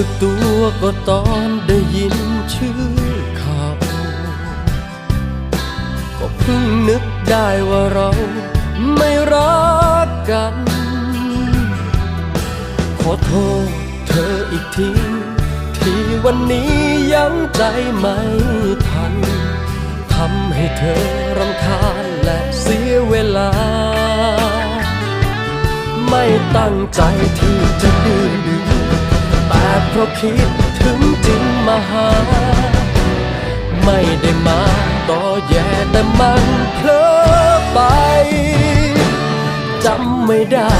สึกตัวก็ตอนได้ยินชื่อข่าวก็เพิ่งนึกได้ว่าเราไม่รักกัน ขอโทษเธออีกที ที่วันนี้ยังใจไม่ทันทำให้เธอรำคาญและเสียเวลา ไม่ตั้งใจที่จะดื้อ แต่เพราะคิดถึงจึงมาหา ไม่ได้มาต่อแย่แต่มันเพลอไปจำไม่ได้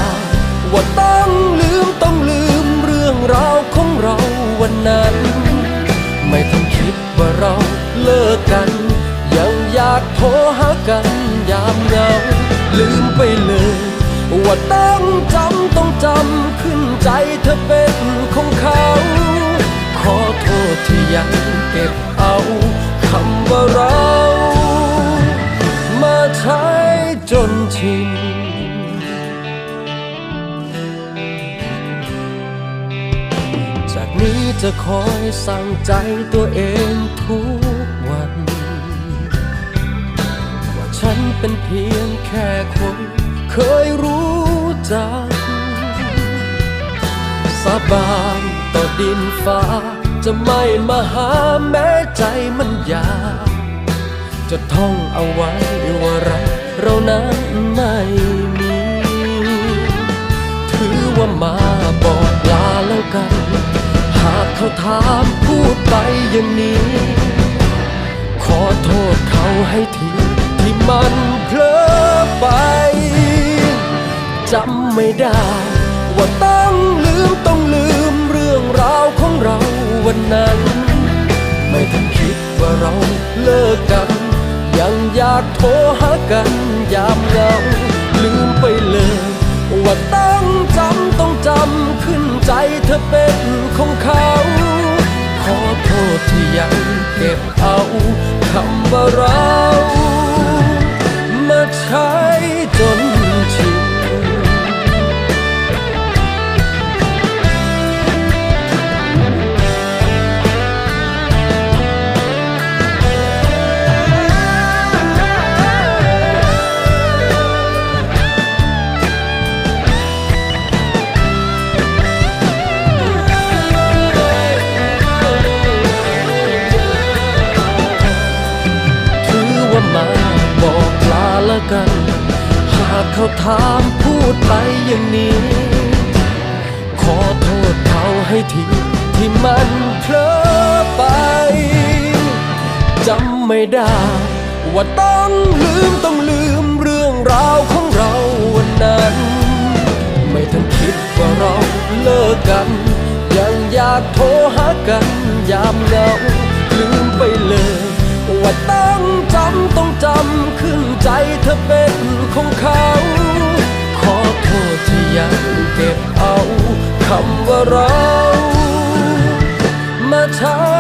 ว่าต้องลืมต้องลืมเรื่องราวของเราวันนั้น ไม่ต้องคิดว่าเราเลิกกัน ยังอยากโทรหากันยามเหงาลืมไปเลย ว่าต้องจำต้องจำขึ้นใจเธอเป็นของเขา ขอโทษที่ยังเก็บเอาคำว่าเรา มาใช้จนชินจากนี้จะคอยสั่งใจตัวเองทุกวัน ว่าฉันเป็นเพียงแค่คน เคยรู้จัก สาบานต่อดินฟ้า จะไม่มาหาแม้ใจมันอยากจะท่องเอาไว้ว่ารักเรานั้นไม่มี ถือว่ามาบอกลาแล้วกัน หากเขาถามพูดไปอย่างนี้ ขอโทษเขาให้ทีที่มันเพลอไป จำไม่ได้ ว่าต้องลืมต้องลืมเรื่องราวของเราวันนั้น ไม่ทันคิดว่าเราเลิกกัน ยังอยากโทรหากันยามเหงาลืมไปเลย ว่าต้องจำต้องจำขึ้นใจเธอเป็นของเขา ขอโทษที่ยังเก็บเอาคำว่าเรา ถือว่ามาบอกลาล้วกัน หากเขาถามพูดไปอย่างนี้ ขอโทษเขาให้ทีที่มันเพลอไปจำไม่ได้ ว่าต้องลืมต้องลืมเรื่องราวของเราวันนั้น ไม่ทันคิดว่าเราเลิกกัน ยังอยากโทรหากันยามเหงาลืมไปเลย ว่าต้องจำต้องจำขึ้นใจเธอเป็นของเขา ขอโทษที่ยังเก็บเอาคำว่าเรา มาใช้